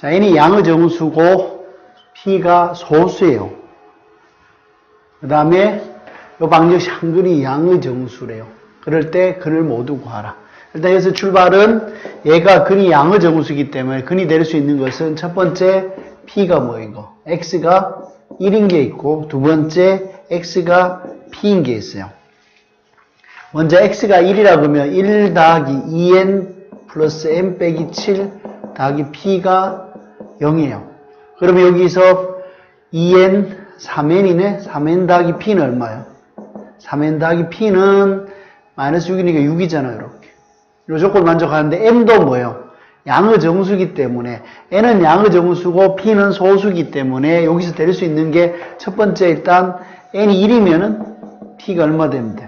자, n이 양의 정수고 p가 소수예요. 그 다음에 요 방정식 한근이 양의 정수래요. 그럴 때 근을 모두 구하라. 일단 여기서 출발은 얘가 근이 양의 정수이기 때문에 근이 될 수 있는 것은 첫 번째 p가 뭐인 거? x가 1인 게 있고 두 번째 x가 p인 게 있어요. 먼저 x가 1이라 그러면 1 더하기 2n 플러스 n 빼기 7 더하기 p가 0이에요. 그러면 여기서 2n 3n이네. 3n 더하기 p는 얼마예요? 3n 더하기 p는 마이너스 6이니까 6이잖아요. 이렇게. 이 조건 만족하는데 n도 뭐예요? 양의 정수기 때문에 n은 양의 정수고 p는 소수기 때문에 여기서 될 수 있는 게 첫 번째 일단 n이 1이면은 p가 얼마 되면 돼?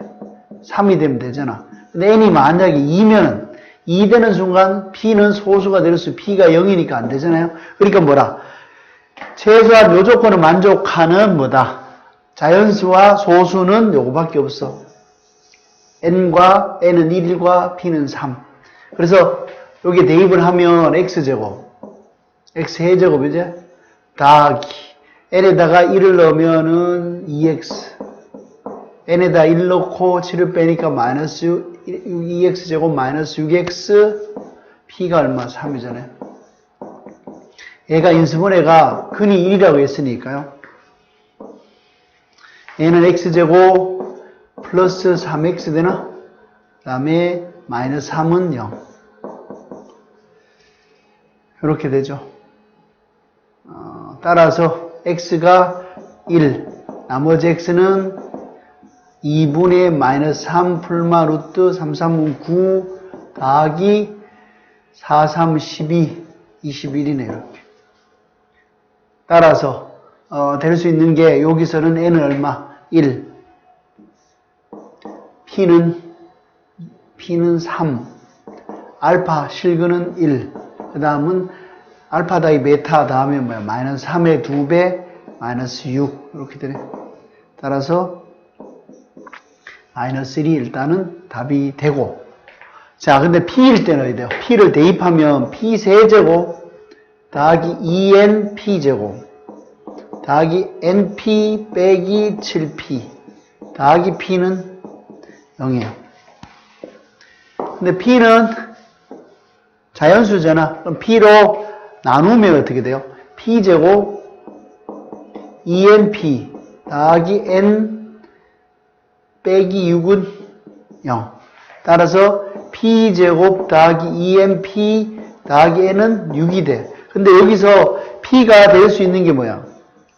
3이 되면 되잖아. 근데 n이 만약에 2면은 2 되는 순간 p는 소수가 될 수, p가 0이니까 안 되잖아요. 그러니까 뭐라? 최소한 요 조건을 만족하는 뭐다? 자연수와 소수는 요거밖에 없어. n과 n은 1과 p는 3. 그래서 여기 대입을 하면 x제곱, x 해제곱이죠? 더하기 n에다가 1을 넣으면은 2x n에다 1 넣고 7을 빼니까 마이너스 2x 제곱 마이너스 6x p가 얼마? 3이잖아요. 얘가 인수분 해가 근이 1이라고 했으니까요. 얘는 x제곱 플러스 3x 되나? 그 다음에 마이너스 3은 0. 이렇게 되죠. 어, 따라서 x가 1, 나머지 x는 2분의 마이너스 3 풀마 루트 3, 3은 9 더하기 4, 3, 12, 21이네요. 이렇게. 따라서 어, 될 수 있는 게 여기서는 n은 얼마? 1. p는 p는 3. 알파 실근은 1. 그 다음은 알파 다이 베타 다음에 뭐야? 마이너스 3의 2배 마이너스 6 이렇게 되네. 따라서 마이너스 1이 일단은 답이 되고 자 근데 p일 때는 어디 돼요? p를 대입하면 p 세제곱 더하기 2n p제곱 더하기 np 빼기 7p 더하기 p는 0이에요. 근데 p는 자연수잖아. 그럼 p로 나누면 어떻게 돼요? p제곱 2np 더하기 n 빼기 6은 0. 따라서 p제곱 더하기 2np 더하기 n은 6이 돼. 근데 여기서 p가 될 수 있는 게 뭐야?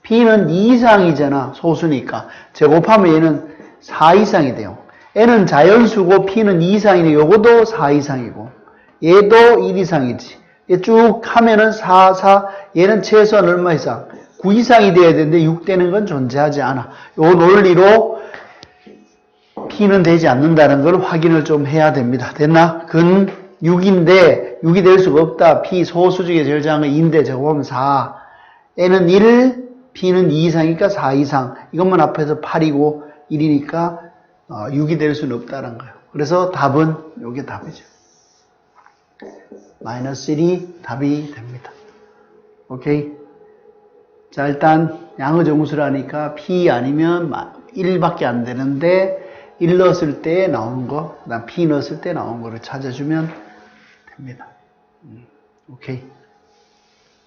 p는 2 이상이잖아. 소수니까. 제곱하면 얘는 4 이상이 돼요. n은 자연수고 p는 2 이상이네. 요것도 4 이상이고. 얘도 1 이상이지. 얘 쭉 하면은 4, 4. 얘는 최소한 얼마 이상? 9 이상이 돼야 되는데 6 되는 건 존재하지 않아. 요 논리로 p는 되지 않는다는 걸 확인을 좀 해야 됩니다. 됐나? 근 6인데 6이 될 수가 없다. p 소수 중에 제일 작은 건 2인데 제곱하면 4. n은 1, p는 2 이상이니까 4 이상. 이것만 앞에서 8이고 1이니까 6이 될 수는 없다는 거예요. 그래서 답은 이게 답이죠. 마이너스 1이 답이 됩니다. 오케이? 자, 일단 양의 정수라니까 p 아니면 1밖에 안 되는데 1 넣었을 때 나온 거, 그다음 p 넣었을 때 나온 거를 찾아주면 됩니다. 음, 오케이.